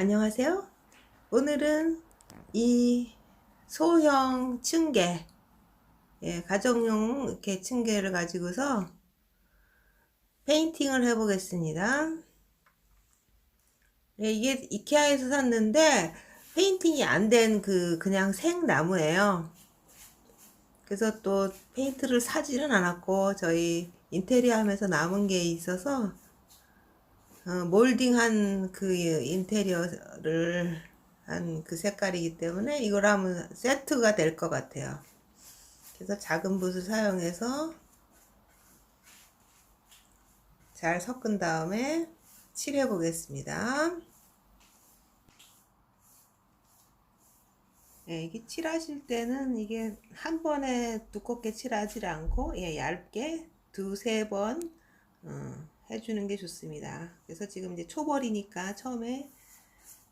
안녕하세요. 오늘은 이 소형 층계, 예, 가정용 이렇게 층계를 가지고서 페인팅을 해보겠습니다. 예, 이게 이케아에서 샀는데 페인팅이 안 된 그 그냥 생나무예요. 그래서 또 페인트를 사지는 않았고 저희 인테리어 하면서 남은 게 있어서 어, 몰딩한 그 인테리어를 한 그 색깔이기 때문에 이걸 하면 세트가 될 것 같아요. 그래서 작은 붓을 사용해서 잘 섞은 다음에 칠해 보겠습니다. 예, 이게 칠하실 때는 이게 한 번에 두껍게 칠하지 않고 예, 얇게 두세 번 어, 해주는 게 좋습니다. 그래서 지금 이제 초벌이니까 처음에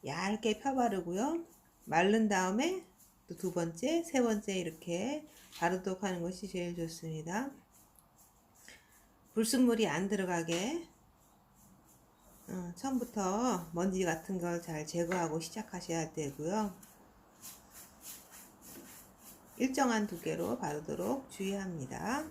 얇게 펴바르고요. 마른 다음에 또 두 번째, 세 번째 이렇게 바르도록 하는 것이 제일 좋습니다. 불순물이 안 들어가게 어, 처음부터 먼지 같은 걸 잘 제거하고 시작하셔야 되고요. 일정한 두께로 바르도록 주의합니다.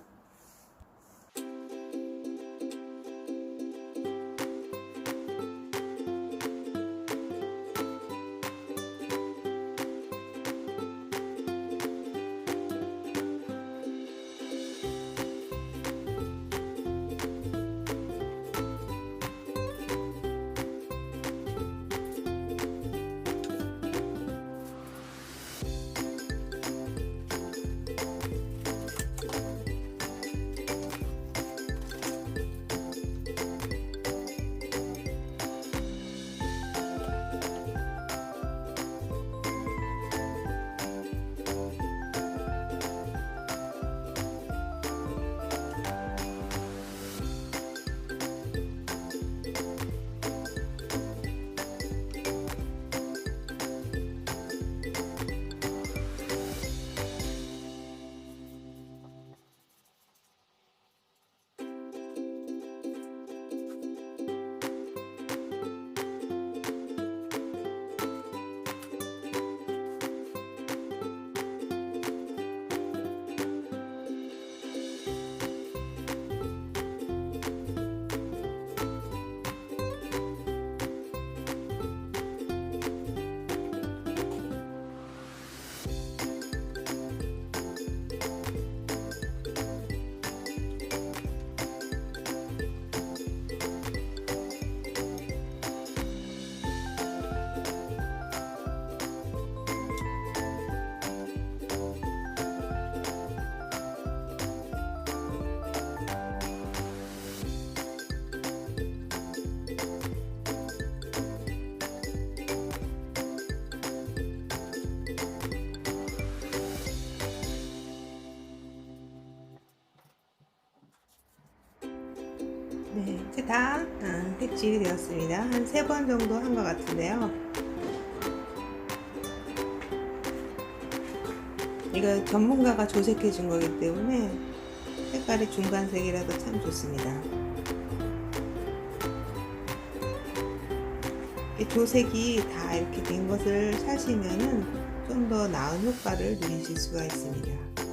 네, 이제 다 어, 색칠이 되었습니다. 한 세 번 정도 한 것 같은데요. 이거 전문가가 조색해 준 거기 때문에 색깔이 중간색이라도 참 좋습니다. 이 조색이 다 이렇게 된 것을 사시면은 좀 더 나은 효과를 누리실 수가 있습니다.